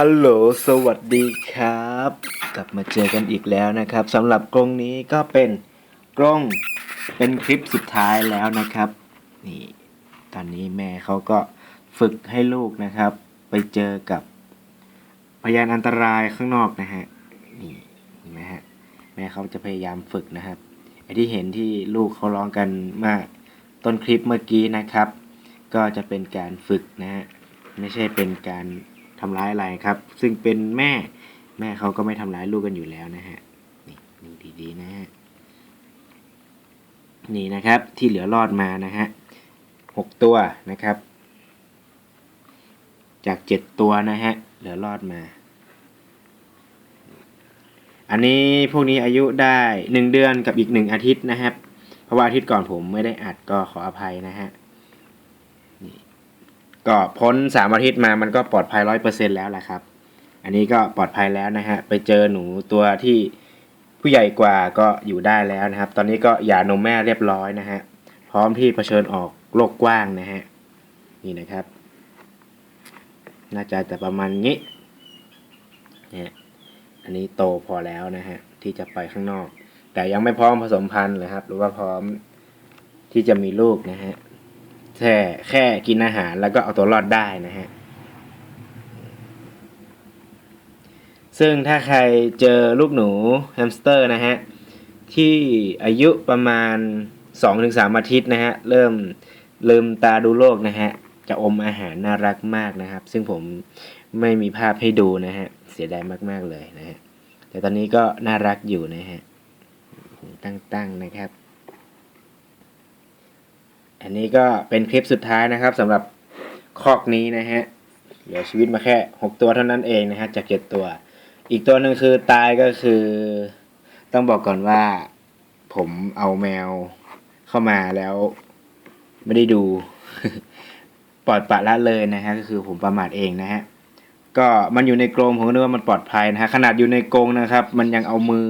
ฮัลโหล สวัสดีครับ กลับมาเจอกันอีกแล้วนะครับสำหรับกรงนี้ก็เป็นกรงเป็นคลิปสุดท้ายแล้วนะครับ นี่ ตอนนี้แม่เขาก็ฝึกให้ลูกนะครับ ไปเจอกับพยานอันตรายข้างนอกนะฮะ นี่เห็นไหมฮะ แม่เขาจะพยายามฝึกนะครับ ไอที่เห็นที่ลูกเขาร้องกันเมื่อต้นคลิปเมื่อกี้นะครับ ก็จะเป็นการฝึกนะฮะ ไม่ใช่เป็นการ ทำร้ายอะไรครับ ซึ่งเป็นแม่แม่เขาก็ไม่ทำร้ายลูกกันอยู่แล้วนะฮะนี่ดูดีๆนะฮะนี่นะครับที่เหลือรอดมานะฮะหกตัวนะครับ จากเจ็ดตัวนะฮะเหลือรอดมา อันนี้พวกนี้อายุได้หนึ่งเดือนกับอีกหนึ่งอาทิตย์นะครับ เพราะว่าอาทิตย์ก่อนผมไม่ได้อัดก็ขออภัยนะฮะ ก็พ้นสามอาทิตย์มามันก็ปลอดภัยร้อยเปอร์เซ็นแล้วแหละครับ อันนี้ก็ปลอดภัยแล้วนะฮะ ไปเจอหนูตัวที่ผู้ใหญ่กว่าก็อยู่ได้แล้วนะครับ ตอนนี้ก็หย่านมแม่เรียบร้อยนะฮะ พร้อมที่เผชิญออกโลกกว้างนะฮะ นี่นะครับ น่าจะแต่ประมาณนี้เนี่ยอันนี้โตพอแล้วนะฮะ ที่จะไปข้างนอก แต่ยังไม่พร้อมผสมพันธุ์เลยครับ หรือว่าพร้อมที่จะมีลูกนะฮะ แค่แค่กินอาหารแล้วก็เอาตัวรอดได้นะฮะ ซึ่งถ้าใครเจอลูกหนูแฮมสเตอร์นะฮะ ที่อายุประมาณ 2-3 อาทิตย์นะฮะ เริ่มลืมตาดูโลกนะฮะ จะอมอาหารน่ารักมากนะครับ ซึ่งผมไม่มีภาพให้ดูนะฮะ เสียดายมาก ๆ เลยนะฮะ แต่ตอนนี้ก็น่ารักอยู่นะฮะตั้งๆนะครับ อันนี้ก็เป็นคลิปสุดท้ายนะครับสำหรับคอกนี้นะฮะเหลือชีวิตมาแค่ 6 ตัวเท่านั้นเองนะฮะจากเจ็ดตัว อีกตัวหนึ่งคือตายก็คือ ต้องบอกก่อนว่า ผมเอาแมวเข้ามาแล้ว ไม่ได้ดู ปลอดปะละเลยนะฮะก็คือผมประมาทเองนะฮะก็มันอยู่ในกรงผมนึกว่ามันปลอดภัยนะฮะขนาดอยู่ในกรงนะครับ มันยังเอามือ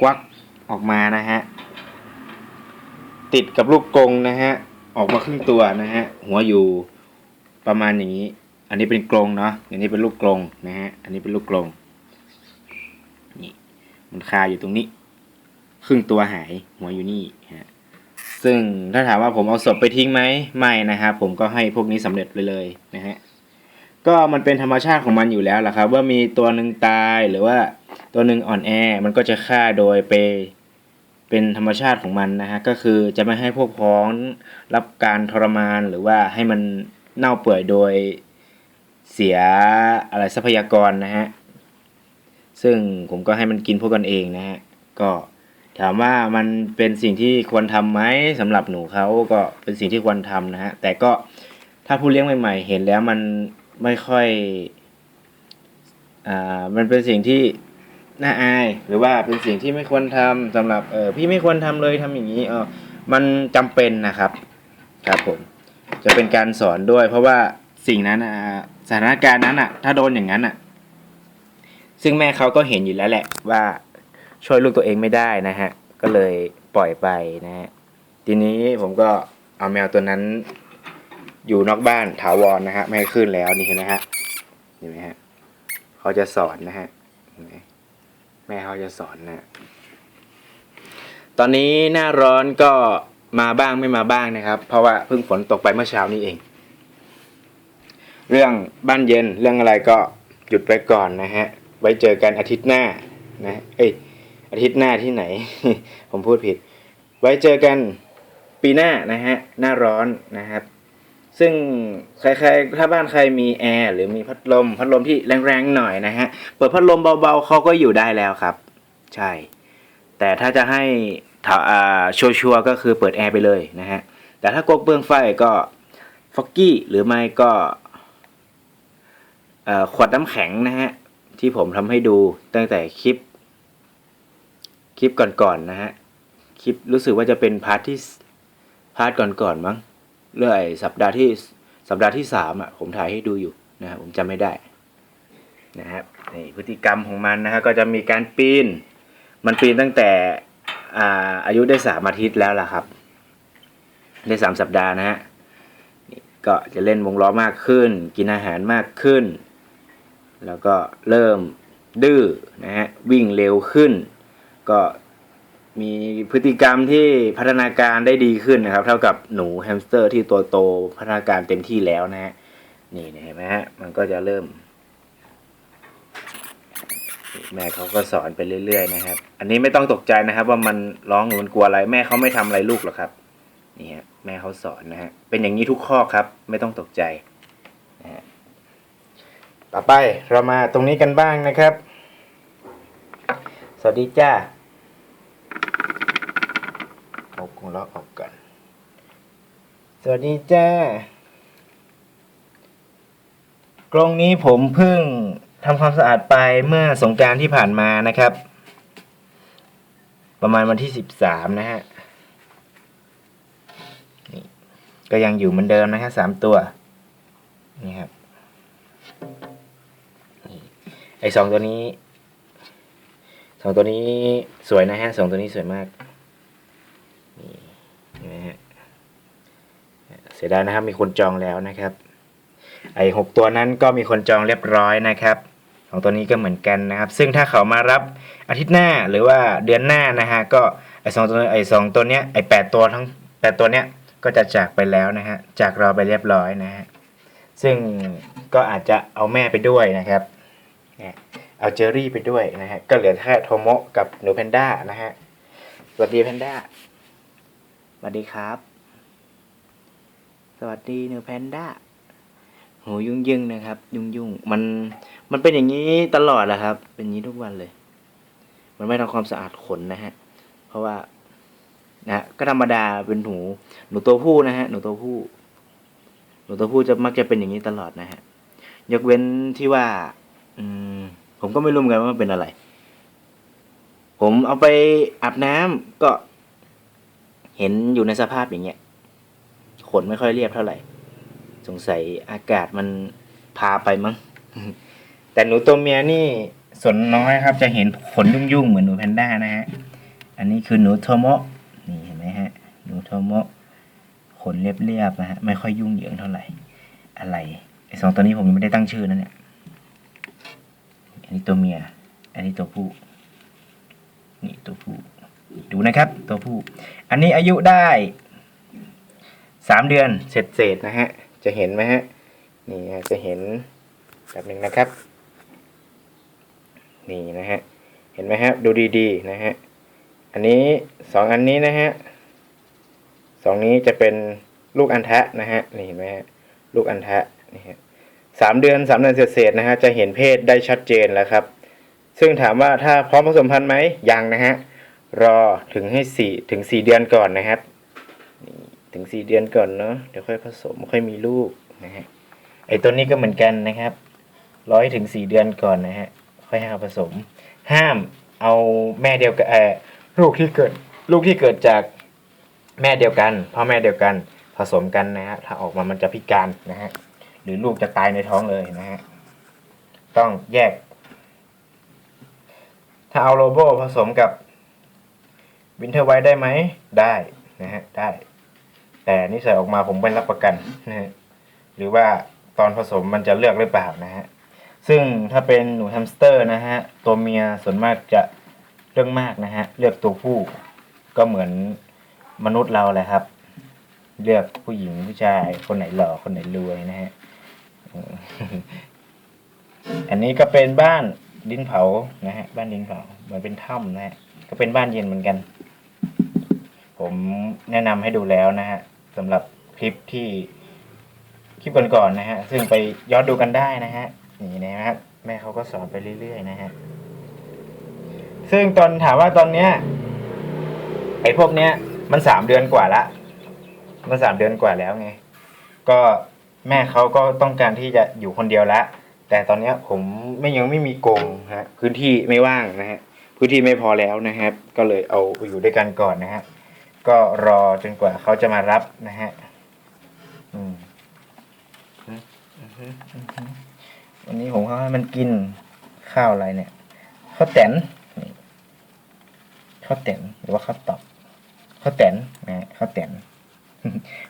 กวักออกมานะฮะติดกับลูกกรงนะฮะ ออกมาครึ่งตัวนะฮะ หัวอยู่ประมาณอย่างนี้ อันนี้เป็นกรงเนาะ อันนี้เป็นลูกกรงนะฮะ อันนี้เป็นลูกกรงนี่ มันคาอยู่ตรงนี้ ครึ่งตัวหาย หัวอยู่นี่ฮะ ซึ่งถ้าถามว่าผมเอาศพไปทิ้งไหมไม่นะครับ ผมก็ให้พวกนี้สำเร็จไปเลยนะฮะ ก็มันเป็นธรรมชาติของมันอยู่แล้วแหละครับ ว่ามีตัวหนึ่งตายหรือว่าตัวหนึ่งอ่อนแอ มันก็จะฆ่าโดยไป เป็นธรรมชาติของมันนะฮะก็คือจะไม่ให้พวกพ้องรับการทรมานหรือว่าให้มันเน่าเปื่อยโดยเสียอะไรทรัพยากรนะฮะซึ่งผมก็ให้มันกินพวกกันเองนะฮะก็ถามว่ามันเป็นสิ่งที่ควรทำไหมสำหรับหนูเขาก็เป็นสิ่งที่ควรทำนะฮะแต่ก็ถ้าผู้เลี้ยงใหม่ ๆ เห็นแล้วมันไม่ค่อยอ่ามันเป็นสิ่งที่ น่าอาย หรือว่าเป็นสิ่งที่ไม่ควรทำสำหรับเออพี่ไม่ควรทำเลยทำอย่างนี้เออมันจำเป็นนะครับครับผมจะเป็นการสอนด้วย เพราะว่าสิ่งนั้นอะสถานการณ์นั้นอะ ถ้าโดนอย่างนั้นอะ ซึ่งแม่เขาก็เห็นอยู่แล้วแหละ ว่าช่วยลูกตัวเองไม่ได้นะฮะ ก็เลยปล่อยไปนะฮะทีนี้ผมก็เอาแมวตัวนั้น อยู่นอกบ้านถาวรนะฮะไม่ขึ้นแล้วนี่เห็นไหมฮะเห็นไหมฮะเขาจะสอนนะฮะเห็นไหม แม่เขาจะสอนนะตอนนี้หน้าร้อนก็มาบ้างไม่มาบ้างนะครับ เพราะว่าเพิ่งฝนตกไปเมื่อเช้านี้เอง เรื่องบ้านเย็นเรื่องอะไรก็หยุดไว้ก่อนนะฮะ ไว้เจอกันอาทิตย์หน้านะเอ้ยอาทิตย์หน้าที่ไหน ผมพูดผิด ไว้เจอกันปีหน้านะฮะ หน้าร้อนนะครับ ซึ่งใครๆ ถ้าบ้านใครมีแอร์หรือมีพัดลม พัดลมที่แรงๆหน่อยนะฮะ เปิดพัดลมเบาๆเขาก็อยู่ได้แล้วครับ ใช่ แต่ถ้าจะให้ถ้าอ่าชัวร์ๆก็คือเปิดแอร์ไปเลยนะฮะ แต่ถ้ากกเบื้องไฟก็ฟอกกี้หรือไม่ก็ขวดน้ำแข็งนะฮะ ที่ผมทำให้ดูตั้งแต่คลิป คลิปก่อนๆนะฮะ คลิปรู้สึกว่าจะเป็นพาร์ทที่พาร์ทก่อนๆมั้ง เรื่อยสัปดาห์ที่สัปดาห์ที่สามอะผมถ่ายให้ดูอยู่นะครับผมจำไม่ได้นะครับนี่พฤติกรรมของมันนะฮะก็จะมีการปีน มันปีนตั้งแต่อ่าอายุได้สามอาทิตย์แล้วล่ะครับ ได้สามสัปดาห์นะฮะก็จะเล่นวงล้อมากขึ้น กินอาหารมากขึ้น แล้วก็เริ่มดื้อนะฮะวิ่งเร็วขึ้น ก็ มีพฤติกรรมที่พัฒนาการได้ดีขึ้นนะครับ เท่ากับหนูแฮมสเตอร์ที่ตัวโตพัฒนาการเต็มที่แล้วนะฮะนี่เห็นไหมฮะมันก็จะเริ่ม แม่เขาก็สอนไปเรื่อยๆนะครับ อันนี้ไม่ต้องตกใจนะครับ ว่ามันร้องหรือมันกลัวอะไร แม่เขาไม่ทำอะไรลูกหรอกครับนี่ฮะแม่เขาสอนนะฮะเป็นอย่างนี้ทุกข้อครับ ไม่ต้องตกใจนะฮะต่อไปเรามาตรงนี้กันบ้างนะครับ สวัสดีจ้า เอากรงล็อออกก่อน สวัสดีจ้ากรงนี้ผมเพิ่งทำความสะอาดไปเมื่อสงการที่ผ่านมานะครับ ประมาณวันที่สิบสามนะฮะก็ยังอยู่เหมือนเดิมนะฮะสามตัว นี่ครับไอสองตัวนี้สองตัวนี้สวยนะฮะสองตัวนี้สวยมาก นี่เห็นไหมฮะเสียดายนะครับมีคนจองแล้วนะครับ ไอหกตัวนั้นก็มีคนจองเรียบร้อยนะครับสองตัวนี้ก็เหมือนกันนะครับ ซึ่งถ้าเขามารับอาทิตย์หน้าหรือว่าเดือนหน้านะฮะก็ไอสองตัวไอสองตัวเนี้ยไอแปดตัวทั้งแปดตัวเนี้ยก็จะจากไปแล้วนะฮะจากเราไปเรียบร้อยนะฮะซึ่งก็อาจจะเอาแม่ไปด้วยนะครับเนี่ยเอาเจอรี่ไปด้วยนะฮะก็เหลือแค่โทโมะกับหนูแพนด้านะฮะสวัสดีแพนด้า สวัสดีครับ สวัสดีหนูแพนด้าโหยุ่งยุ่งนะครับ ยุ่งยุ่งมันมันเป็นอย่างนี้ตลอดแหละครับ เป็นอย่างนี้ทุกวันเลย มันไม่ทำความสะอาดขนนะฮะ เพราะว่านะก็ธรรมดาเป็นหนู หนูตัวผู้นะฮะ หนูตัวผู้ หนูตัวผู้จะมักจะเป็นอย่างนี้ตลอดนะฮะ ยกเว้นที่ว่า อืม ผมก็ไม่รู้เหมือนกันว่ามันเป็นอะไร ผมเอาไปอาบน้ำก็ เห็นอยู่ในสภาพอย่างเงี้ยขนไม่ค่อยเรียบเท่าไหร่ สงสัยอากาศมันพาไปมั้ง แต่หนูตัวเมียนี่สนน้อยครับ จะเห็นขนยุ่งๆเหมือนหนูแพนด้านะฮะ อันนี้คือหนูโทโมะนี่เห็นไหมฮะ หนูโทโมะขนเรียบๆนะฮะ ไม่ค่อยยุ่งเหยิงเท่าไหร่ อะไรไอสองตัวนี้ผมยังไม่ได้ตั้งชื่อนะเนี่ย อันนี้ตัวเมีย อันนี้ตัวผู้ นี่ตัวผู้ ดูนะครับตัวผู้ อันนี้อายุได้สามเดือนเศษๆนะฮะ จะเห็นไหมฮะ นี่ฮะจะเห็นแบบหนึ่งนะครับ นี่นะฮะ เห็นไหมฮะดูดีๆนะฮะ อันนี้สองอันนี้นะฮะสองนี้จะเป็นลูกอันทะนะฮะ นี่เห็นไหมฮะ ลูกอันทะนี่ฮะสามเดือนสามเดือนเศษๆนะฮะ จะเห็นเพศได้ชัดเจนแล้วครับ ซึ่งถามว่าถ้าพร้อมผสมพันธุ์ไหมยังนะฮะ รอถึงให้สี่ถึงสี่เดือนก่อนนะครับถึงสี่เดือนก่อนเนาะเดี๋ยวค่อยผสมค่อยมีลูกนะฮะไอตัวนี้ก็เหมือนกันนะครับร้อยถึงสี่เดือนก่อนนะฮะค่อยให้เอาผสม ห้ามเอาแม่เดียวกันลูกที่เกิดลูกที่เกิดจากแม่เดียวกันพ่อแม่เดียวกันผสมกันนะฮะถ้าออกมามันจะพิการนะฮะหรือลูกจะตายในท้องเลยนะฮะต้องแยก ถ้าเอาโลโบผสมกับ วินเทอร์ไวได้ไหมได้นะฮะได้ แต่นี่ใส่ออกมาผมไม่รับประกันนะฮะหรือว่าตอนผสมมันจะเลือกหรือเปล่านะฮะซึ่งถ้าเป็นหนูแฮมสเตอร์นะฮะตัวเมียส่วนมากจะเรื่องมากนะฮะเลือกตัวผู้ก็เหมือนมนุษย์เราแหละครับ เลือกผู้หญิงผู้ชายคนไหนหล่อคนไหนรวยนะฮะอันนี้ก็เป็นบ้านดินเผานะฮะบ้านดินเผาเหมือนเป็นถ้ำนะฮะก็เป็นบ้านเย็นเหมือนกัน ผมแนะนำให้ดูแล้วนะฮะสำหรับคลิปที่คลิปก่อนๆนะฮะ ซึ่งไปย้อนดูกันได้นะฮะ นี่นะฮะแม่เขาก็สอนไปเรื่อยๆนะฮะ ซึ่งตอนถามว่าตอนเนี้ยไอ้พวกเนี้ย มันสามเดือนกว่าละ มันสามเดือนกว่าแล้วไง ก็แม่เขาก็ต้องการที่จะอยู่คนเดียวละแต่ตอนเนี้ยผมไม่ยังไม่มีกรงฮะ พื้นที่ไม่ว่างนะฮะ พื้นที่ไม่พอแล้วนะครับ ก็เลยเอาอยู่ด้วยกันก่อนนะฮะ ก็รอจนกว่าเขาจะมารับนะฮะอืมอืมอืมอืมอืมวันนี้ผมเขาให้มันกินข้าวอะไรเนี่ยข้าวแตนนี่ข้าวแตนหรือว่าข้าวตอกข้าวแตนนะฮะข้าวแตน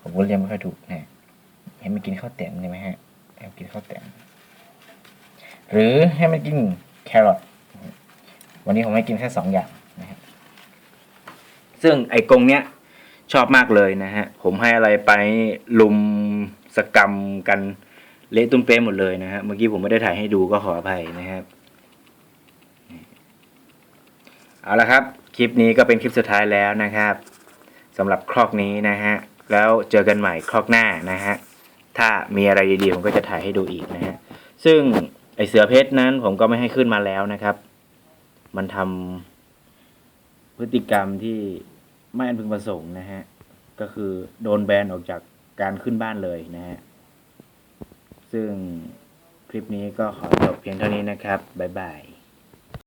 ผมก็เรียกไม่ค่อยถูกนะเห็นมันกินข้าวแตนใช่ไหมฮะให้มันกินข้าวแตนหรือให้มันกินแครอทวันนี้ผมให้กินแค่สองอย่างนะครับ ซึ่งไอ้กงเนี้ยชอบมากเลยนะฮะ ผมให้อะไรไปลุมสกรรมกันเละตุ้มเป๊ะหมดเลยนะฮะ เมื่อกี้ผมไม่ได้ถ่ายให้ดูก็ขออภัยนะครับ เอาละครับ คลิปนี้ก็เป็นคลิปสุดท้ายแล้วนะครับสำหรับครอกนี้นะฮะ แล้วเจอกันใหม่ครอกหน้านะฮะ ถ้ามีอะไรดีๆผมก็จะถ่ายให้ดูอีกนะฮะ ซึ่งไอเสือเพชรนั้นผมก็ไม่ให้ขึ้นมาแล้วนะครับ มันทำพฤติกรรมที่ ไม่อันพึงประสงค์นะฮะ ก็คือโดนแบนออกจากการขึ้นบ้านเลยนะฮะ ซึ่งคลิปนี้ก็ขอจบเพียงเท่านี้นะครับ บ๊ายบาย